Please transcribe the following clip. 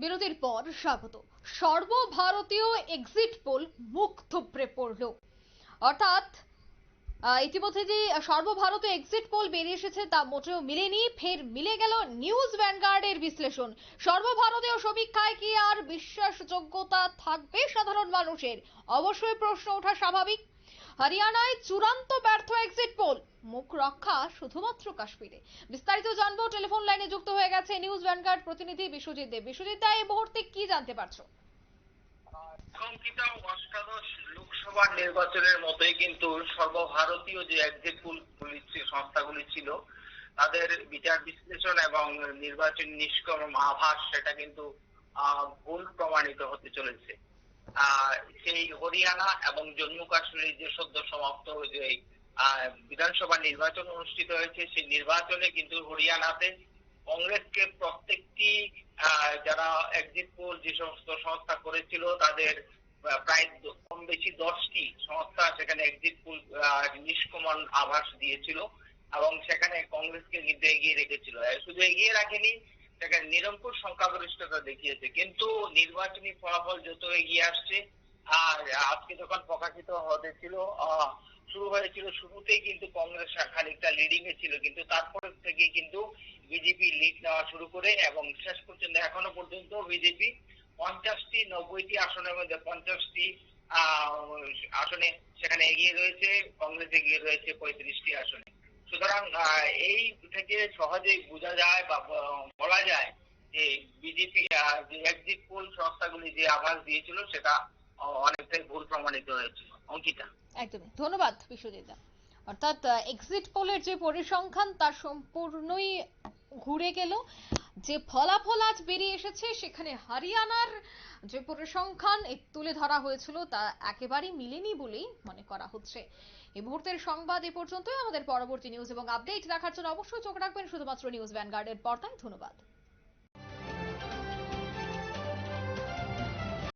বিরতির পর স্বাগত। সর্বভারতীয় এক্সিট পোল মুখ থুবড়ে পড়ল। অর্থাৎ ইতিমধ্যে যে সর্বভারতীয় এক্সিট পোল বেরিয়ে এসেছে তা মোটেও মিলেনি, ফের মিলে গেল নিউজ ভ্যানগার্ডের বিশ্লেষণ। সর্বভারতীয় সমীক্ষায় কি আর বিশ্বাসযোগ্যতা থাকবে সাধারণ মানুষের? অবশ্যই প্রশ্ন ওঠা স্বাভাবিক। হরিয়ানায় চূড়ান্ত ব্যর্থ এক্সিট পোল মুখ রক্ষা শুধুমাত্র কাশ্মীরে। বিস্তারিত জানব, টেলিফোন লাইনে যুক্ত হয়ে গেছে নিউজ ভ্যানগার্ড প্রতিনিধি বিশ্বজিৎ দেব বিশ্বজিৎ দা এই মুহূর্তে কি জানতে পারছ? লোকসভা নির্বাচনের মতোই কিন্তু সর্বভারতীয় যে এক্সিট পোল সংস্থাগুলি ছিল, তাদের বিচার বিশ্লেষণ এবং নির্বাচন নিষ্কর্ম আভাস, সেটা কিন্তু ভুল প্রমাণিত হতে চলেছে। সেই হরিয়ানা এবং জম্মু কাশ্মীরের যে সদ্য সমাপ্ত যে বিধানসভা নির্বাচন অনুষ্ঠিত হয়েছে, সেই নির্বাচনে কিন্তু হরিয়ানাতে কংগ্রেসকে প্রত্যেকটি যারা এক্সিট পোল যে সমস্ত সংস্থা করেছিল, তাদের প্রায় কম বেশি দশটি সংস্থা সেখানে এক্সিট পোল নিষ্কমন আভাস দিয়েছিল এবং সেখানে কংগ্রেসকে কিন্তু এগিয়ে রেখেছিল। শুধু এগিয়ে রাখেনি সেখানে নিরঙ্কুশ সংখ্যাগরিষ্ঠতা দেখিয়েছে কিন্তু নির্বাচনী ফলাফল যত এগিয়ে আসছে আর আজকে যখন প্রকাশিত হতেছিল আহ, শুরু হয়েছিল শুরুতেই কিন্তু কংগ্রেস খানিকটা লিডিং এ ছিল কিন্তু তারপরে থেকে কিন্তু বিজেপি লিড নেওয়া শুরু করে এবং শেষ পর্যন্ত এখনও পর্যন্ত বিজেপি পঞ্চাশটি নব্বইটি আসনের মধ্যে পঞ্চাশটি আসনে সেখানে এগিয়ে রয়েছে কংগ্রেস এগিয়ে রয়েছে পঁয়ত্রিশটি আসনে। সুতরাং এই থেকে সহজেই বোঝা যায় বা যে বিজেপি যে এক্সিট পোল সংস্থাগুলি যে আভাস দিয়েছিল, সেটা অনেকটাই ভুল প্রমাণিত হয়েছিল। অঙ্কিতা? একদমই। ধন্যবাদ বিশ্বজিৎ অর্থাৎ এক্সিট পোলের যে পরিসংখ্যান তার সম্পূর্ণই ঘুরে গেল। যে ফলাফল আজ বেরিয়ে এসেছে, সেখানে হরিয়ানার যে পরিসংখ্যান তুলে ধরা হয়েছিল, তা একেবারেই মিলেনি বলেই মনে করা হচ্ছে। এই মুহূর্তের সংবাদ এ পর্যন্তই। আমাদের পরবর্তী নিউজ এবং আপডেট দেখার জন্য অবশ্যই চোখ রাখবেন, শুধুমাত্র নিউজ ভ্যানগার্ডের পর্দায়। ধন্যবাদ।